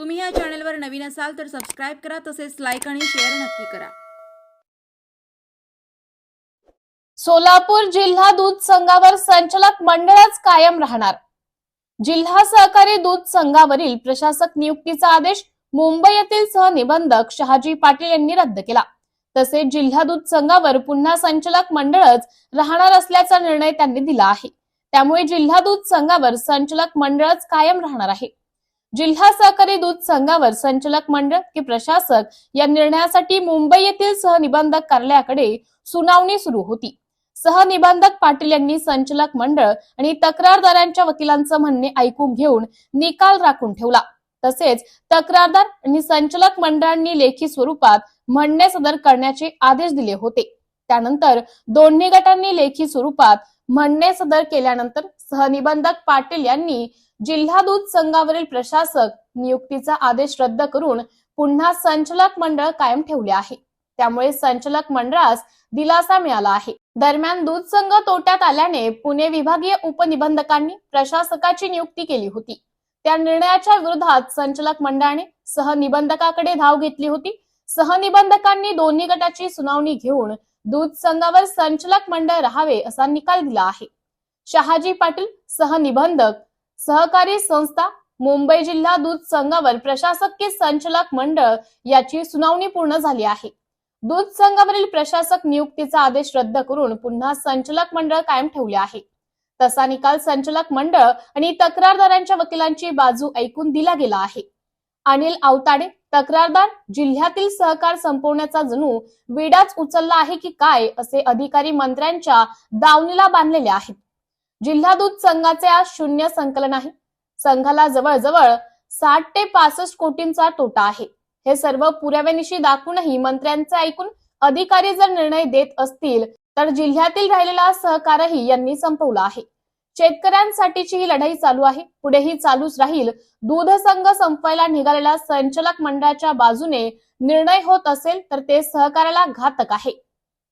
तुम्ही या चॅनलवर नवीन असाल तर सबस्क्राईब करा तसेच लाईक आणि शेअर नक्की करा. सोलापूर जिल्हा दूध संघावर संचालक मंडळच कायम राहणार. जिल्हा सहकारी दूध संघावरील प्रशासक नियुक्तीचा आदेश मुंबई येथील सहनिबंधक शहाजी पाटील यांनी रद्द केला. तसेच जिल्हा दूध संघावर पुन्हा संचालक मंडळच राहणार असल्याचा निर्णय त्यांनी दिला आहे. त्यामुळे जिल्हा दूध संघावर संचालक मंडळच कायम राहणार आहे. जिल्हा सहकारी दूध संघावर संचालक मंडळ की प्रशासक या निर्णयासाठी मुंबई येथील सहनिबंधक कार्यालयाकडे सुनावणी सुरू होती. सहनिबंधक पाटील यांनी संचालक मंडळ आणि तक्रारदारांच्या वकिलांचं म्हणणे ऐकून घेऊन निकाल राखून ठेवला. तसेच तक्रारदार आणि संचालक मंडळांनी लेखी स्वरूपात म्हणणे सदर करण्याचे आदेश दिले होते. त्यानंतर दोन्ही गटांनी लेखी स्वरूपात म्हणणे सदर केल्यानंतर सहनिबंधक पाटील यांनी जिल्हा दूध संघावरील प्रशासक नियुक्तीचा आदेश रद्द करून पुन्हा संचालक मंडळ कायम ठेवले आहे. त्यामुळे संचालक मंडळास दिलासा मिळाला आहे. दरम्यान दूध संघ तोट्यात आल्याने पुणे विभागीय उपनिबंधकांनी प्रशासकाची नियुक्ती केली होती. त्या निर्णयाच्या विरोधात संचालक मंडळाने सहनिबंधकाकडे धाव घेतली होती. सहनिबंधकांनी दोन्ही गटाची सुनावणी घेऊन दूध संघावर संचालक मंडळ राहावे असा निकाल दिला आहे. शहाजी पाटील सहनिबंधक सहकारी संस्था मुंबई जिल्हा दूध संघावर प्रशासकीय संचालक मंडळ याची सुनावणी पूर्ण झाली आहे. दूध संघावरील प्रशासक नियुक्तीचा आदेश रद्द करून पुन्हा संचालक मंडळ कायम ठेवले आहे. तसा निकाल संचालक मंडळ आणि तक्रारदारांच्या वकिलांची बाजू ऐकून दिला गेला आहे. अनिल आवताडे तक्रारदार जिल्ह्यातील सहकार संपवण्याचा जणू विडाच उचलला आहे की काय असे अधिकारी मंत्र्यांच्या दावणीला बांधलेले आहेत. जिल्हा दूध संघाचे आज शून्य संकलन आहे. संघाला जवळजवळ साठ ते पासष्ट कोटींचा तोटा आहे. हे सर्व पुराव्यानिशी दाखवूनही मंत्र्यांचे ऐकून अधिकारी जर निर्णय देत असतील तर जिल्ह्यातील राहिलेला सहकारही यांनी संपवला आहे. शेतकऱ्यांसाठीची ही लढाई चालू आहे. पुढेही चालूच राहील. दूध संघ संपवायला निघालेल्या संचालक मंडळाच्या बाजूने निर्णय होत असेल तर ते सहकार्याला घातक आहे.